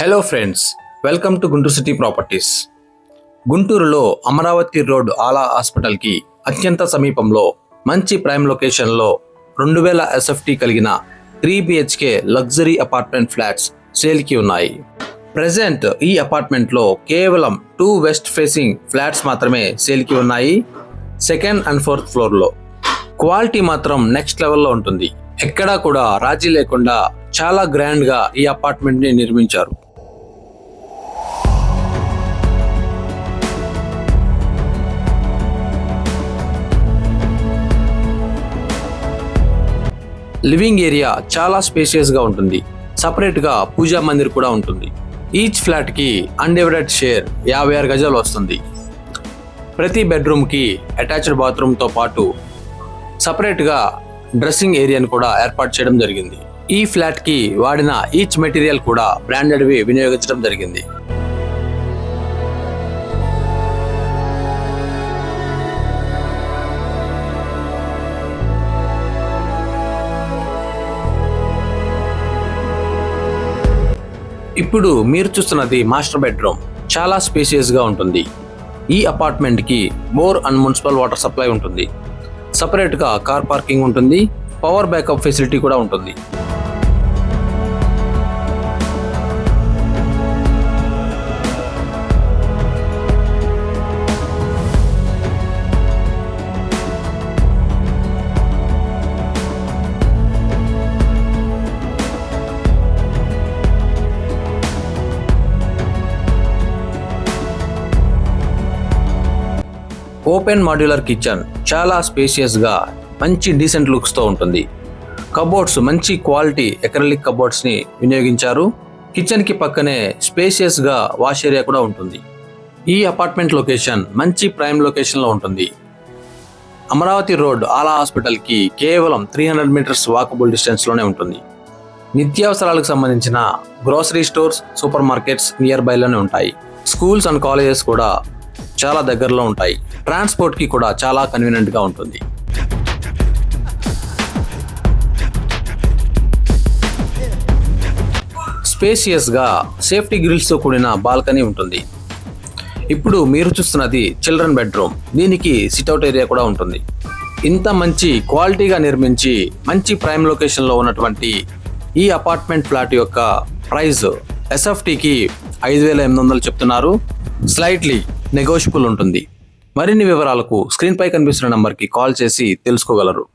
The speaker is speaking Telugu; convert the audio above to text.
Hello friends welcome to Guntur city properties గుంటూరులో అమరావతి రోడ్ ఆలా హాస్పిటల్కి అత్యంత సమీపంలో మంచి ప్రైమ్ లొకేషన్లో రెండు వేల ఎస్ఎఫ్టీ కలిగిన three BHK luxury apartment flats సేల్కి ఉన్నాయి. ప్రజెంట్ ఈ అపార్ట్మెంట్లో కేవలం టూ వెస్ట్ ఫేసింగ్ ఫ్లాట్స్ మాత్రమే సేల్కి ఉన్నాయి. సెకండ్ అండ్ ఫోర్త్ ఫ్లోర్లో క్వాలిటీ మాత్రం నెక్స్ట్ లెవెల్లో ఉంటుంది. ఎక్కడా కూడా రాజీ లేకుండా చాలా గ్రాండ్గా ఈ అపార్ట్మెంట్ని నిర్మించారు. లివింగ్ ఏరియా చాలా స్పేషియస్గా ఉంటుంది. సపరేట్గా పూజా మందిర్ కూడా ఉంటుంది. ఈచ్ ఫ్లాట్కి అన్డివైడెడ్ షేర్ యాభై ఆరు గజాలు వస్తుంది. ప్రతి బెడ్రూమ్కి అటాచ్డ్ బాత్రూమ్తో పాటు సపరేట్గా డ్రెస్సింగ్ ఏరియాను కూడా ఏర్పాటు చేయడం జరిగింది. ఈ ఫ్లాట్కి వాడిన ఈచ్ మెటీరియల్ కూడా బ్రాండెడ్వి వినియోగించడం జరిగింది. ఇప్పుడు మీరు చూస్తున్నది మాస్టర్ బెడ్రూమ్. చాలా స్పేసియస్గా ఉంటుంది. ఈ అపార్ట్మెంట్కి bore and municipal water supply ఉంటుంది. సపరేట్గా కార్ పార్కింగ్ ఉంటుంది. పవర్ బ్యాకప్ ఫెసిలిటీ కూడా ఉంటుంది. ఓపెన్ మాడ్యులర్ కిచెన్ చాలా స్పేసియస్గా మంచి డీసెంట్ లుక్స్తో ఉంటుంది. కబోర్డ్స్ మంచి క్వాలిటీ ఎకరలిక్ కబోర్డ్స్ని వినియోగించారు. కిచెన్కి పక్కనే స్పేసియస్గా వాష్ ఏరియా కూడా ఉంటుంది. ఈ అపార్ట్మెంట్ లొకేషన్ మంచి ప్రైమ్ లొకేషన్లో ఉంటుంది. అమరావతి రోడ్ ఆలా హాస్పిటల్కి కేవలం త్రీ హండ్రెడ్ మీటర్స్ వాకబుల్ డిస్టెన్స్లోనే ఉంటుంది. నిత్యావసరాలకు సంబంధించిన grocery stores super markets near బైలోనే ఉంటాయి. స్కూల్స్ అండ్ కాలేజెస్ కూడా చాలా దగ్గరలో ఉంటాయి. ట్రాన్స్పోర్ట్కి కూడా చాలా కన్వీనియంట్గా ఉంటుంది. స్పేసియస్గా సేఫ్టీ గ్రిల్స్తో కూడిన బాల్కనీ ఉంటుంది. ఇప్పుడు మీరు చూస్తున్నది చిల్డ్రన్ బెడ్రూమ్. దీనికి సిట్అవుట్ ఏరియా కూడా ఉంటుంది. ఇంత మంచి క్వాలిటీగా నిర్మించి మంచి ప్రైమ్ లొకేషన్లో ఉన్నటువంటి ఈ అపార్ట్మెంట్ ఫ్లాట్ యొక్క ప్రైస్ ఎస్ఎఫ్టీకి ఐదు వేల ఎనిమిది వందలు చెప్తున్నారు. స్లైట్లీ నెగోషియబుల్ ఉంటుంది. మరిన్ని వివరాలకు స్క్రీన్పై కనిపిస్తున్న నంబర్కి కాల్ చేసి తెలుసుకోగలరు.